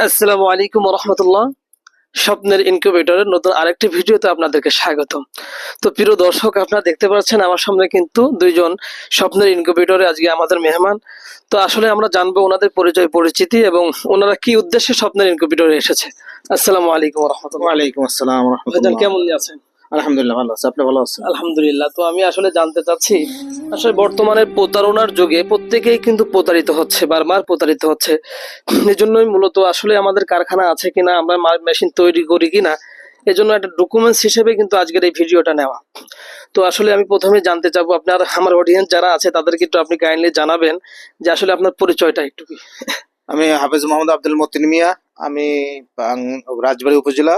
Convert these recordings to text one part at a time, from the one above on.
আসসালামু আলাইকুম রহমতুল্লাহ স্বপ্নের ইনকিউবেটরের নতুন আরেকটি ভিডিওতে আপনাদেরকে স্বাগত তো প্রিয় দর্শক আপনারা দেখতে পাচ্ছেন আমার সামনে কিন্তু দুইজন স্বপ্নের ইনকিউবেটরে আজকে আমাদের মেহমান। তো আসলে আমরা জানব ওনাদের পরিচয় পরিচিতি এবং ওনারা কি উদ্দেশ্যে স্বপ্নের ইনকিউবেটরে এসেছে। আসসালামু আলাইকুম রহমতুল্লাহ আলাইকুম আসসালাম কেমন আছেন? আলহামদুলিল্লাহ ভালো আছে। আপনি ভালো আছেন? আলহামদুলিল্লাহ তো আমি আসলে জানতে চাচ্ছি আসলে বর্তমানে প্রতারণার যুগে প্রত্যেকেই কিন্তু প্রতারিত হচ্ছে বারবার প্রতারিত হচ্ছে। এই জন্যই মূলত আসলে আমাদের কারখানা আছে কিনা আমরা মেশিন তৈরি করি কিনা এই জন্য একটা ডকুমেন্টস হিসেবে কিন্তু আজকের এই ভিডিওটা নেওয়া। তো আসলে আমি প্রথমে জানতে চাবো আপনার আমার অডিয়েন্স যারা আছে তাদেরকে একটু আপনি কাইন্ডলি জানাবেন যে আসলে আপনার পরিচয়টা একটু কি? আমি হাফেজ মোহাম্মদ আব্দুল মতিন মিয়া আমি রাজবাড়ী উপজেলা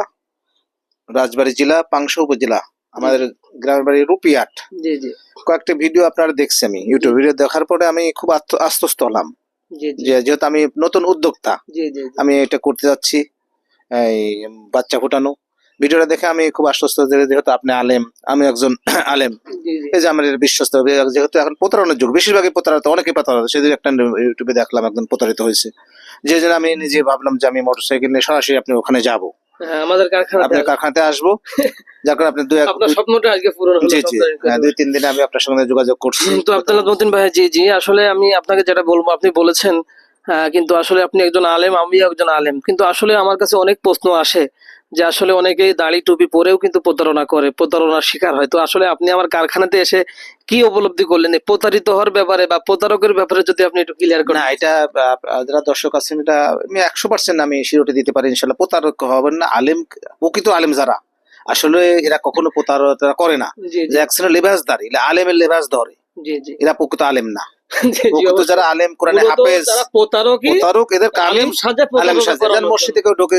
রাজবাড়ী জেলা পাংশা উপজেলা আমাদের গ্রামের বাড়ি রুপিয়াট জি জি। কয়েকটা ভিডিও আপনারা দেখছি আমি ইউটিউব ভিডিও দেখার পরে আমি খুব আশ্বস্ত হলাম। যেহেতু আমি নতুন উদ্যোক্তা আমি এটা করতে যাচ্ছি এই বাচ্চা ফুটানো ভিডিওটা দেখে আমি খুব আশ্বস্ত যেহেতু আপনি আলেম আমি একজন আলেম। এই যে আমার বিশ্বস্ত যেহেতু এখন প্রতারণার যুগ বেশিরভাগই প্রতারিত অনেকে প্রতারিত। সেদিন একটা ইউটিউবে দেখলাম একজন প্রতারিত হয়েছে। যে জন্য আমি নিজে ভাবলাম যে আমি মোটরসাইকেল নিয়ে সরাসরি আপনি ওখানে যাব। হ্যাঁ আমাদের কারখানা আপনার কারখানাতে আসব। যার কারণে আপনি দুই আপনার স্বপ্নটা আজকে পূরণ হলো জি জি। হ্যাঁ, দুই তিন দিনে আমি আপনার সঙ্গে যোগাযোগ করছি। তো আব্দুল্লাহ মতিন ভাই জি জি আসলে আমি আপনাকে যেটা বলব আপনি বলেছেন আহ, কিন্তু আসলে আপনি একজন আলেম আমিও একজন আলেম। কিন্তু আসলে আমার কাছে অনেক প্রশ্ন আসে। যে আসলে অনেকেই দাড়ি টুপি পরেও কিন্তু প্রতারণা করে প্রতারণার শিকার হয়। তো আসলে আপনি আমার কারখানাতে এসে কি উপলব্ধি করলেন? প্রতারিত হওয়ার ব্যাপারে বা প্রতারকের ব্যাপারে যদি আপনি একটু ক্লিয়ার করেন। না এটা যারা দর্শক আছেন এটা আমি একশো পার্সেন্ট আমি শিরোটি দিতে পারি ইনশাল্লাহ প্রতারক হবেন না আলেম প্রকৃত আলেম যারা আসলে এরা কখনো প্রতারণা করে না। যে একশনে লেবাস দাঁড়ি আলেমের লেবাস ধরে এরা প্রকৃত আলেম না। যারা আলেম কোরআনে মূলত হাফেজ প্রতারক এদের আলেম সাজে সাজে। মসজিদে কেউ ঢোকে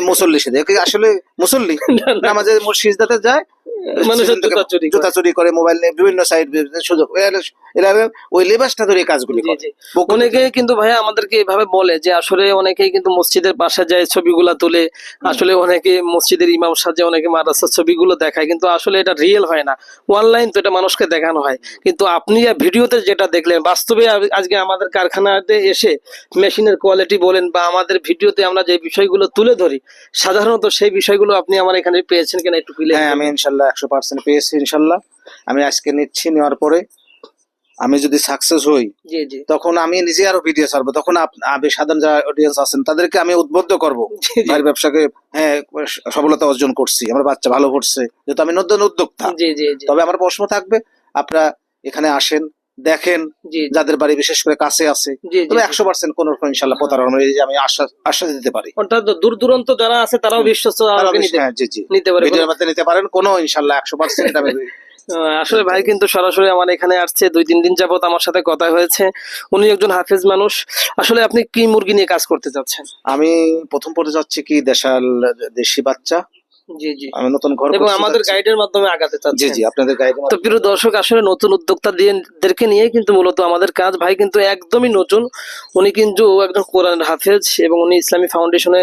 মুসল্লি সাথে আসলে মুসল্লি? নামাজে মসজিদাতে যায় মানুষের জুতা চুরি করে। জুতা চুরি করে। মোবাইল নিয়ে বিভিন্ন সাইড সুযোগ। এরা- এরা ওই লেবাসটা ধরে কাজগুলি করে। অনেকে কিন্তু ভাইয়া আমাদেরকে এভাবে বলে যে আসলে অনেকেই কিন্তু মসজিদের পাশে যায় ছবিগুলা তুলে। আসলে অনেকে মসজিদের ইমাম সাজে অনেকে মাদ্রাসার ছবিগুলো দেখায় কিন্তু আসলে এটা রিয়েল হয় না। অনলাইন তো এটা মানুষকে দেখানো হয়। কিন্তু আপনি ভিডিওতে যেটা দেখলেন বাস্তবে আজ- আজকে আমাদের কারখানাতে এসে মেশিনের কোয়ালিটি বলেন বা আমাদের ভিডিওতে আমরা যে বিষয়গুলো তুলে ধরি সাধারণত সেই বিষয়গুলো আপনি আমার এখানে পেয়েছেন কিনা একটু হ্যাঁ আমি ইনশাল্লাহ একশো পার্সেন্ট পেয়েছি ইনশাল্লাহ। আমি আজকে নিচ্ছি নেওয়ার পরে আমি যদি সাকসেস হই তখন আমি নিজে আরও ভিডিও ছাড়বো। তখন আপনি সাধারণ যারা অডিয়েন্স আছেন তাদেরকে আমি উদ্বুদ্ধ করব। ব্যবসাকে হ্যাঁ সফলতা অর্জন করছি আমার বাচ্চা ভালো করছে যেহেতু আমি নতুন উদ্যোক্তা। জি জি জি। তবে আমার প্রশ্ন থাকবে আপনারা এখানে আসেন দেখেন যাদের বাড়ি বিশেষ করে কাছে আছে তবে একশো পার্সেন্ট কোন রকম ইনশাল্লাহ প্রতারণা আমি আশ্বাস আশ্বাস দিতে পারি। অর্থাৎ দূর দূরান্ত যারা আছে তারাও বিশ্বস্ত হ্যাঁ, জি জি। নিতে পারে। নিতে পারেন কোনো ইনশাল্লাহ একশো পার্সেন্ট আমি আসলে ভাই কিন্তু সরাসরি আমার এখানে আসছে দুই তিন দিন যাবত আমার সাথে কথা হয়েছে। উনি একজন হাফেজ মানুষ। আসলে আপনি কি মুরগি নিয়ে কাজ করতে চাচ্ছেন আমি প্রথম পরে যাচ্ছি কি দেশাল দেশি বাচ্চা। জি জি। নতুন ঘর এবং আমাদের। গাইডের মাধ্যমে আগাতে জি জি আপনাদের তো প্রিয় দর্শক আসলে নতুন উদ্যোক্তা দিয়েদেরকে নিয়ে কিন্তু মূলত আমাদের কাজ ভাই কিন্তু একদমই নতুন। উনি কিন্তু একজন কোরআন হাফেজ এবং উনি ইসলামী ফাউন্ডেশনে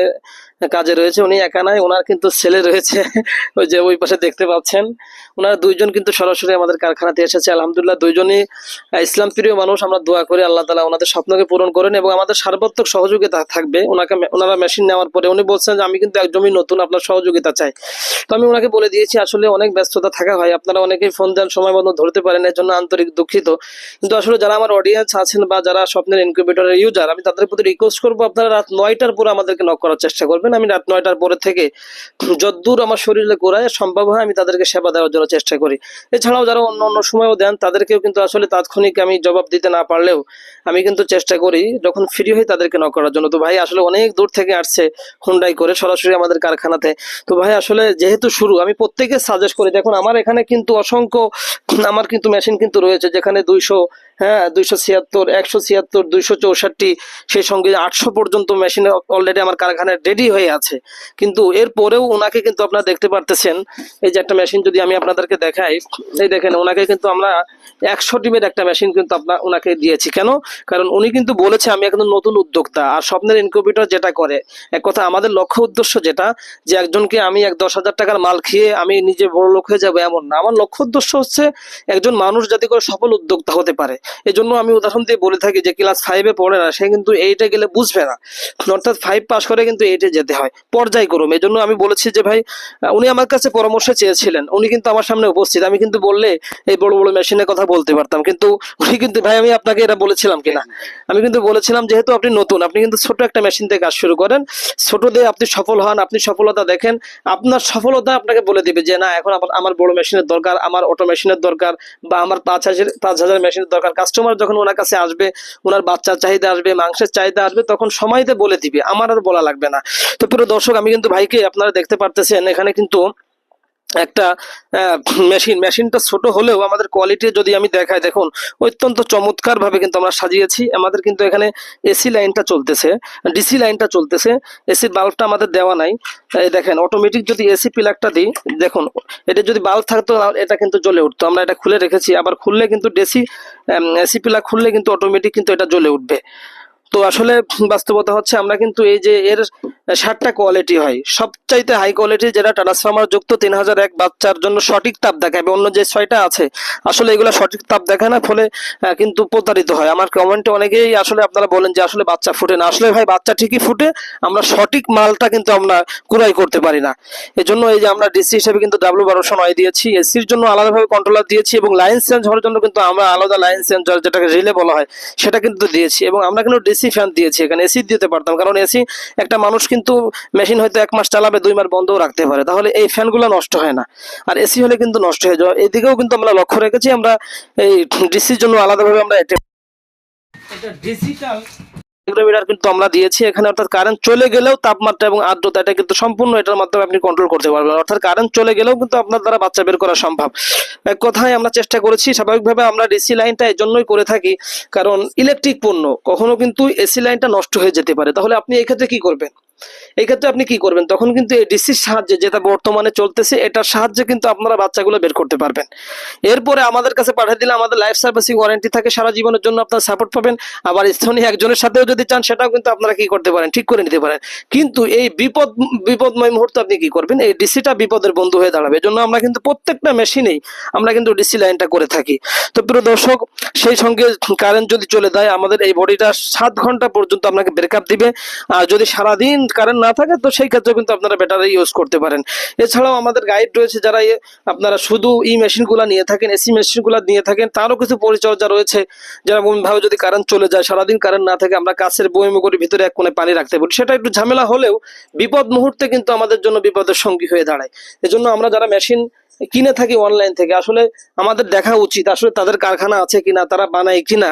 কাজে রয়েছে, উনি একা নাই ওনার কিন্তু ছেলে রয়েছে। ওই যে ওই পাশে দেখতে পাচ্ছেন। ওনারা দুইজন কিন্তু সরাসরি আমাদের কারখানাতে এসেছে। আলহামদুলিল্লাহ, দুইজনই ইসলাম প্রিয় মানুষ। আমরা দোয়া করি আল্লাহ তালা ওনাদের স্বপ্নকে পূরণ করেন এবং আমাদের সার্বত্রিক সহযোগিতা থাকবে। ওনাকে ওনারা মেশিন নেওয়ার পরে উনি বলছেন যে, আমি কিন্তু একদমই নতুন, আপনার সহযোগিতা চাই। তো আমি ওনাকে বলে দিয়েছি, আসলে অনেক ব্যস্ততা থাকা হয়। আপনারা অনেকেই ফোন দেন, সময় মতো ধরতে পারেন, এর জন্য আন্তরিক দুঃখিত। কিন্তু আসলে যারা আমার অডিয়েন্স আছেন বা যারা স্বপ্নের ইনকিউবেটরের ইউজার আমি তাদের প্রতি রিকোয়েস্ট করব, আপনারা রাত নয়টার পরে আমাদেরকে নক করার চেষ্টা করবেন। আমি রাত নয়টার পরে থেকে যদ্দূর আমার শরীরে গোড়ায় সম্ভব হয় আমি তাদেরকে সেবা দেওয়ার জন্য চেষ্টা করি। এছাড়াও যারা অন্য অন্য সময়ও দেন, তাদেরকেও কিন্তু আসলে তাৎক্ষণিক আমি জবাব দিতে না পারলেও আমি কিন্তু চেষ্টা করি যখন ফ্রি হই তাদেরকে নক করার জন্য। তো ভাই, আসলে অনেক দূর থেকে আসছে হুন্ডাই করে সরাসরি আমাদের কারখানাতে। তো ভাই, আসলে যেহেতু শুরু, আমি প্রত্যেকে সাজেস্ট করি, দেখুন, আমার এখানে কিন্তু অসংখ্য, আমার কিন্তু মেশিন কিন্তু রয়েছে, যেখানে দুইশো হ্যাঁ দুইশো ছিয়াত্তর, একশো ছিয়াত্তর, দুইশো চৌষট্টি, সেই সঙ্গে আটশো পর্যন্ত মেশিন অলরেডি আমার কারখানায় রেডি হয়ে আছে। কিন্তু এর পরেও ওনাকে কিন্তু আপনারা দেখতে পারতেছেন, এই যে একটা মেশিন যদি আমি আপনাদেরকে দেখাই, এই দেখেন, ওনাকে কিন্তু আমরা একশো টিমের একটা মেশিন কিন্তু আপনার ওনাকে দিয়েছি। কেন? কারণ উনি কিন্তু বলেছে, আমি এখন নতুন উদ্যোক্তা। আর স্বপ্নের ইনকিউবেটর যেটা করে, এক কথা আমাদের লক্ষ্য উদ্দেশ্য যেটা, যে একজনকে আমি এক দশ হাজার টাকার মাল খেয়ে আমি নিজে বড় লোক হয়ে যাব, এমন না। আমার লক্ষ্য উদ্দেশ্য হচ্ছে, একজন মানুষ যাতে করে সফল উদ্যোক্তা হতে পারে। এই জন্য আমি উদাহরণ দিয়ে বলে থাকি যে ক্লাস ফাইভে পড়ে না, সে কিন্তু এইটে গেলে বুঝবে না। অর্থাৎ ফাইভ পাস করে কিন্তু এইটে যেতে হয়, পর্যায়ক্রম। এই জন্য আমি বলেছি যে ভাই উনি আমার কাছে পরামর্শ চেয়েছিলেন, উনি কিন্তু আমার সামনে উপস্থিত। আমি কিন্তু বললে এই বড় বড় মেশিনের কথা বলতে পারতাম, কিন্তু উনি কিন্তু, ভাই, আমি আপনাকে এটা বলেছিলাম কিনা? আমি কিন্তু বলেছিলাম যেহেতু আপনি নতুন, আপনি কিন্তু ছোট একটা মেশিন থেকে কাজ শুরু করেন। ছোট দিয়ে আপনি সফল হন, আপনি সফলতা দেখেন, আপনার সফলতা আপনাকে বলে দিবে যে, না, এখন আমার বড় মেশিনের দরকার, আমার অটো মেশিনের দরকার বা আমার পাঁচ হাজার পাঁচ হাজার মেশিনের দরকার কাস্টমার যখন ওনার কাছে আসবে, ওনার বাচ্চার চাহিদা আসবে, মাংসের চাহিদা আসবে, তখন সময়তে বলে দিবে। আমার আর বলা লাগবে না। তো পুরো দর্শক, আমি কিন্তু ভাইকে আপনারা দেখতে পারতেছেন, এখানে কিন্তু একটা মেশিন মেশিনটা ছোট হলেও আমাদের কোয়ালিটি যদি আমি দেখাই, দেখুন, অত্যন্ত চমৎকার ভাবে কিন্তু আমরা সাজিয়েছি। আমাদের কিন্তু এখানে এসি লাইনটা চলতেছে ডিসি লাইনটা চলতেছে। এসির বাল্বটা আমাদের দেওয়া নাই। দেখেন অটোমেটিক যদি এসি প্লাগটা দিই, দেখুন, এটা যদি বাল্ব থাকতো এটা কিন্তু জ্বলে উঠতো। আমরা এটা খুলে রেখেছি। আবার খুললে কিন্তু ডিসি এসি প্লাগ খুললে কিন্তু অটোমেটিক কিন্তু এটা জ্বলে উঠবে। তো আসলে বাস্তবতা হচ্ছে, আমরা কিন্তু এই যে এর সাতটা কোয়ালিটি হয়। সবচাইতে হাই কোয়ালিটি যেটা ট্রান্সফর্মার যুক্ত তিন হাজার এক বাচ্চার জন্য সঠিক তাপ দেখাবে অন্য যে ছয়টা আছে, আসলে এগুলো সঠিক তাপ দেখায় না, ফলে কিন্তু প্রতারিত হয়। আমার কমেন্টে অনেকেই আসলে আপনারা বলেন যে, আসলে বাচ্চা ফুটে না। আসলে ভাই, বাচ্চা ঠিকই ফুটে, আমরা সঠিক মালটা কিন্তু আমরা কুড়াই করতে পারি না। এই জন্য এই যে আমরা ডিসি হিসেবে কিন্তু ডাব্লিউ বারোশো নয় দিয়েছি এসির জন্য আলাদাভাবে কন্ট্রোলার দিয়েছি, এবং লাইন চেঞ্জ হওয়ার জন্য কিন্তু আমরা আলাদা লাইন চেঞ্জ যেটাকে রিলে বলা হয়, সেটা কিন্তু দিয়েছি। এবং আমরা কিন্তু ডিসি ফ্যান দিয়েছি, এখানে এসি দিতে পারতাম। কারণ এসি একটা মানুষ কিন্তু মেশিন হয়তো এক মাস চালাবে দুই মাস বন্ধও রাখতে পারে। তাহলে এই ফ্যানগুলো নষ্ট হয় না। আর এসি হলে কিন্তু নষ্ট হয়ে যাওয়া এদিকেও কিন্তু আমরা লক্ষ্য রেখেছি আমরা এই ডিসির জন্য আলাদাভাবে আমরা এটা ডিজিটাল। মিটার কিন্তু আমরা দিয়েছি। এখানে অর্থাৎ কারেন্ট চলে গেলেও তাপমাত্রা এবং আর্দ্রতা এটা কিন্তু সম্পূর্ণ এটার মাধ্যমে আপনি কন্ট্রোল করতে পারবেন। অর্থাৎ কারেন্ট চলে গেলেও কিন্তু আপনার দ্বারা বাচ্চা বের করা সম্ভব। এক কথায় আমরা চেষ্টা করেছি স্বাভাবিকভাবে আমরা ডিসি লাইনটা এই জন্যই করে থাকি কারণ ইলেকট্রিক পণ্য কখনো কিন্তু এসি লাইনটা নষ্ট হয়ে যেতে পারে। তাহলে আপনি এক্ষেত্রে কি করবেন? এই ক্ষেত্রে আপনি কি করবেন? তখন কিন্তু এই ডিসির সাহায্যে যেটা বর্তমানে চলতেছে, এটার সাহায্যে কিন্তু আপনারা বাচ্চাগুলো বের করতে পারবেন। এরপরে আমাদের কাছে পাঠিয়ে দিলে আমাদের লাইফ সার্ভিসিং ওয়ারেন্টি থাকে, সারা জীবনের জন্য আপনারা সাপোর্ট পাবেন। আবার স্থানীয় একজনের সাথেও যদি চান, সেটাও কিন্তু আপনারা কি করতে পারেন? ঠিক করে নিতে পারেন। কিন্তু এই বিপদ, বিপদময় মুহূর্তে আপনি কি করবেন? এই ডিসিটা বিপদের বন্ধু হয়ে দাঁড়াবে। এজন্য আমরা কিন্তু প্রত্যেকটা মেশিনেই আমরা কিন্তু ডিসি লাইনটা করে থাকি। তো প্রিয় দর্শক, সেই সঙ্গে কারেন্ট যদি চলে যায়, আমাদের এই বডিটা সাত ঘণ্টা পর্যন্ত আপনাকে ব্রেকআপ দিবে। আর যদি সারাদিন কারেন্ট না থাকে, তো সেই ক্ষেত্রে কিন্তু আপনারা ব্যাটারি ইউজ করতে পারেন। এছাড়াও আমাদের গাইড রয়েছে যারা আপনারা শুধু এই মেশিনগুলো নিয়ে থাকেন এসি মেশিনগুলো নিয়ে থাকেন, তারও কিছু পরিচর্যা রয়েছে। যারা ভাবে যদি কারেন্ট চলে যায়, সারাদিন কারেন্ট না থাকে, আমরা কাছের বয়মে করে ভিতরে এক কোণে পানি রাখতে পারি। সেটা একটু ঝামেলা হলেও বিপদ মুহূর্তে কিন্তু আমাদের জন্য বিপদের সঙ্গী হয়ে দাঁড়ায়। এজন্য আমরা যারা মেশিন কিনে থাকি অনলাইন থেকে, আসলে আমাদের দেখা উচিত, আসলে তাদের কারখানা আছে কিনা, তারা বানায় কিনা,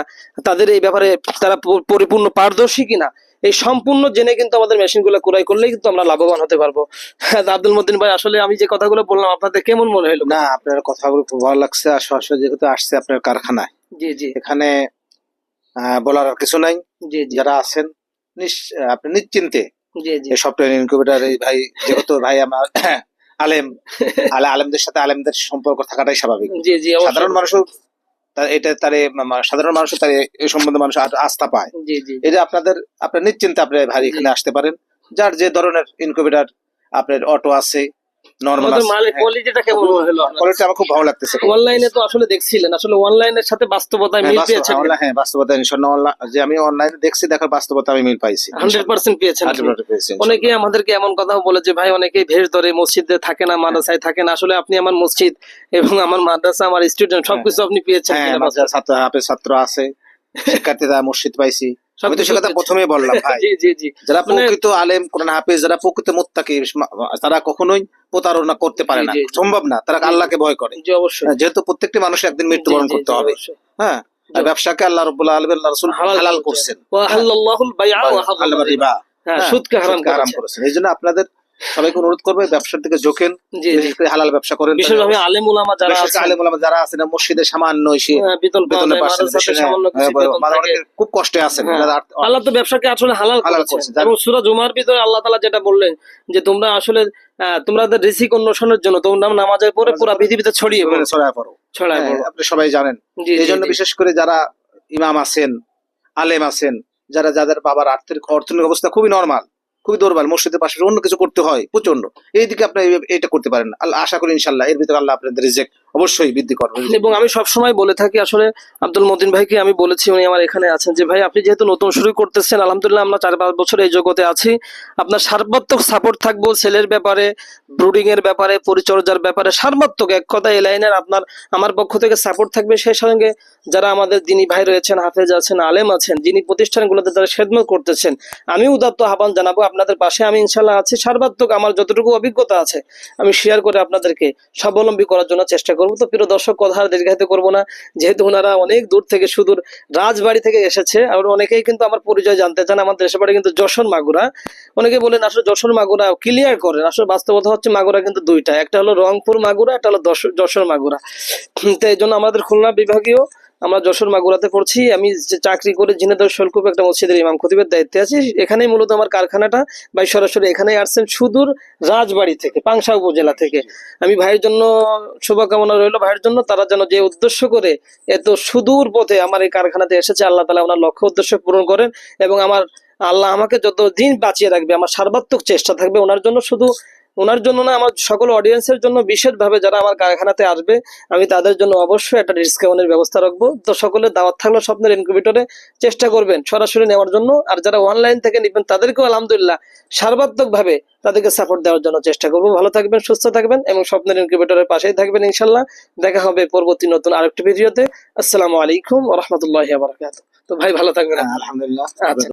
তাদের এই ব্যাপারে তারা পরিপূর্ণ পারদর্শী কিনা এই সম্পূর্ণ জেনে কিন্তু আমাদের মেশিনগুলো ক্রয় করলেই কিন্তু আমরা লাভবান হতে পারব। হ্যাঁ আব্দুল মদিন ভাই আসলে আমি যে কথাগুলো বললাম আপনাদের কেমন মনে হলো? না আপনার কথাগুলো খুব ভালো লাগছে। আর সরাসরি যেহেতু আসছে আপনার কারখানায় জি জি। এখানে বলার আর কিছু নাই। জি জি। যারা আছেন আপনি নিশ্চিন্তে জি জি। এই সফটওয়্যার ইনকিউবেটার এই ভাই যেহেতু ভাই আমার আলেম আলে আলেমদের সাথে আলেমদের সম্পর্ক থাকাটাই স্বাভাবিক। জি জি সাধারণ মানুষও এটা তার সাধারণ মানুষ তার এই সম্বন্ধে মানুষ আস্থা পায়। এটা আপনাদের আপনার নিশ্চিন্তে আপনি ভাই এখানে আসতে পারেন। যার যে ধরনের ইনকিউবেটার আপনার অটো আছে নর্মাল কোয়ালিটিটা কেমন হলো? কোয়ালিটি আমার খুব ভালো লাগতেছে। অনলাইনে তো আসলে দেখছিলেন। আসলে অনলাইনের সাথে হ্যাঁ, মিল পেয়েছেন হ্যাঁ, হ্যাঁ বাস্তবতা যে আমি অনলাইনে দেখছি দেখার বাস্তবতা আমি মিল পাইছি। হান্ড্রেড পার্সেন্ট পেয়েছেন আপনি। 100% পেয়েছি, অনেকে আমাদেরকে এমন কথা বলে যে ভাই ধরে মসজিদে থাকে না মাদ্রাসায় থাকে না। আসলে আপনি আমার মসজিদ এবং আমার মাদ্রাসা আমার স্টুডেন্ট সবকিছু আপনি পেয়েছেন হ্যাঁ ছাত্র হাফেজ ছাত্র আছে শিক্ষার্থীরা মসজিদ পাইছি। আমি তো সে কথা প্রথমে বললাম ভাই। যারা মানে- প্রকৃত আলেম কোরআন হাফেজ যারা প্রকৃত মুত্তাকি তারা কখনোই প্রতারণা করতে পারে না। সম্ভব না তারা। আল্লাহকে ভয় করে। অবশ্যই। হ্যাঁ, যেহেতু প্রত্যেকটি মানুষ একদিন মৃত্যুবরণ করতে হবে। হ্যাঁ আর ব্যবসাকে আল্লাহ রব্বুল আলম আল্লাহ রসুল হালাল করছেন। রিবা। হ্যাঁ হ্যাঁ, সুদকে হারাম করেছেন। এই জন্য আপনাদের সবাইকে অনুরোধ করবে ব্যবসার দিকে ঝোঁকেন হালাল ব্যবসা করেন বিশেষভাবে আলেম উলামা যারা আছেন আলেম ওলামা যারা আছেন মসজিদে সামান্য এসে হ্যাঁ, বেতন সামান্য কিছু বেতন। খুব কষ্টে আছেন হ্যাঁ। আল্লাহ তো ব্যবসাকে আসলে হালাল হালাল করেছেন জানেন। এবং সূরা জুমার ভিতরে আল্লাহ তাআলা যেটা বললেন যে তোমরা আসলে আহ, তোমাদের রিজিক অন্বেষণের জন্য তোমরা নামাজের পরে পুরো পৃথিবীতে ছড়িয়ে পড়ো ছড়ায় পড়ো ছড়ায় হ্যাঁ, পড়ো আপনি সবাই জানেন এই জন্য বিশেষ করে যারা ইমাম আছেন আলেম আছেন যারা যাদের বাবার আর্থিক অর্থনৈতিক অবস্থা খুবই নরমাল খুবই দুর্বল, মসজিদের পাশে অন্য কিছু করতে হয় প্রচণ্ড এইদিকে আপনি এটা করতে পারেন। আল্লাহ, আশা করি ইনশাল্লাহ এর ভিতরে আল্লাহ আপনাদের রিজেক্ট অবশ্যই বৃদ্ধি করবে। এবং আমি সবসময় বলে থাকি আসলে আব্দুল মতিন ভাইকে, আমি বলেছি উনি আমার এখানে আছেন যে, ভাই, আপনি যেহেতু নতুন শুরু করতেছেন, আলহামদুলিল্লাহ আমরা চার পাঁচ বছর এই জগতে আছি। আপনার সর্বাত্মক সাপোর্ট থাকব ছেলের ব্যাপারে ব্রুডিং এর ব্যাপারে, পরিচর্যার ব্যাপারে। সর্বাত্মক এক কথা এই লাইনের আপনার, আমার পক্ষ থেকে সাপোর্ট থাকবে। সেই সঙ্গে যারা আমাদের দিনী ভাই রয়েছেন, হাফেজ আছেন, আলেম আছেন, যিনি প্রতিষ্ঠানগুলোতে যারা খেদমত করতেছেন, আমি উদাত্ত আহ্বান জানাব, আপনাদের পাশে আমি ইনশাল্লাহ আছি। সর্বাত্মক আমার যতটুকু অভিজ্ঞতা আছে, আমি শেয়ার করে আপনাদেরকে স্বাবলম্বী করার জন্য চেষ্টা করব তো প্রিয় দর্শক, কথা দীর্ঘায়িত করব না। যেহেতু ওনারা অনেক দূর থেকে সুদূর রাজবাড়ি থেকে এসেছে, আর অনেকেই কিন্তু আমার পরিচয় জানতে চান। আমাদের দেশের বাড়ি কিন্তু যশোর মাগুরা। অনেকে বলেন আসলে যশোর মাগুরা ক্লিয়ার করেন। আসলে বাস্তবতা হচ্ছে মাগুরা কিন্তু দুইটা। একটা হলো রংপুর মাগুরা, একটা হলো যশোর মাগুরা। তো এই জন্য আমাদের খুলনা বিভাগীয় আমরা যশোর মাগুরাতে পড়ছি, আমি চাকরি করে ঝিনাইদহ শোলকুপ একটা মসজিদের ইমাম খতিবের দায়িত্বে আছি, এখানেই মূলত আমার কারখানাটা, ভাই সরাসরি এখানেই আসছেন সুদূর রাজবাড়ি থেকে, পাংশা উপজেলা থেকে। আমি ভাইয়ের জন্য শুভকামনা রইল, ভাইয়ের জন্য তারা যেন যে উদ্দেশ্য করে এত সুদূর পথে আমার এই কারখানাতে এসেছে, আল্লাহ তালা ওনার লক্ষ্য উদ্দেশ্য পূরণ করেন এবং আমার, আল্লাহ আমাকে যত দিন বাঁচিয়ে রাখবে, আমার সর্বাত্মক চেষ্টা থাকবে, ওনার জন্য শুধু ওনার জন্য না আমার সকল অডিয়েন্সের জন্য বিশেষভাবে যারা আমার কারখানাতে আসবে আমি তাদের জন্য অবশ্যই একটা ডিসকাউন্টের ব্যবস্থা রাখব। তো সকলের দাওয়াত থাকল স্বপ্নের ইনকিউবেটরে চেষ্টা করবেন সরাসরি নেওয়ার জন্য। আর যারা অনলাইন থেকে নেবেন তাদেরকেও আলহামদুলিল্লাহ সর্বাত্মক ভাবে তাদেরকে সাপোর্ট দেওয়ার জন্য চেষ্টা করব। ভালো থাকবেন সুস্থ থাকবেন এবং স্বপ্নের ইনকিউবেটরের পাশেই থাকবেন ইনশাল্লাহ। দেখা হবে পরবর্তী নতুন আরেকটি ভিডিওতে আসসালামু আলাইকুম রহমতুল্লাহ বারাকাত তো ভাই ভালো থাকবেন আলহামদুলিল্লাহ। আচ্ছা।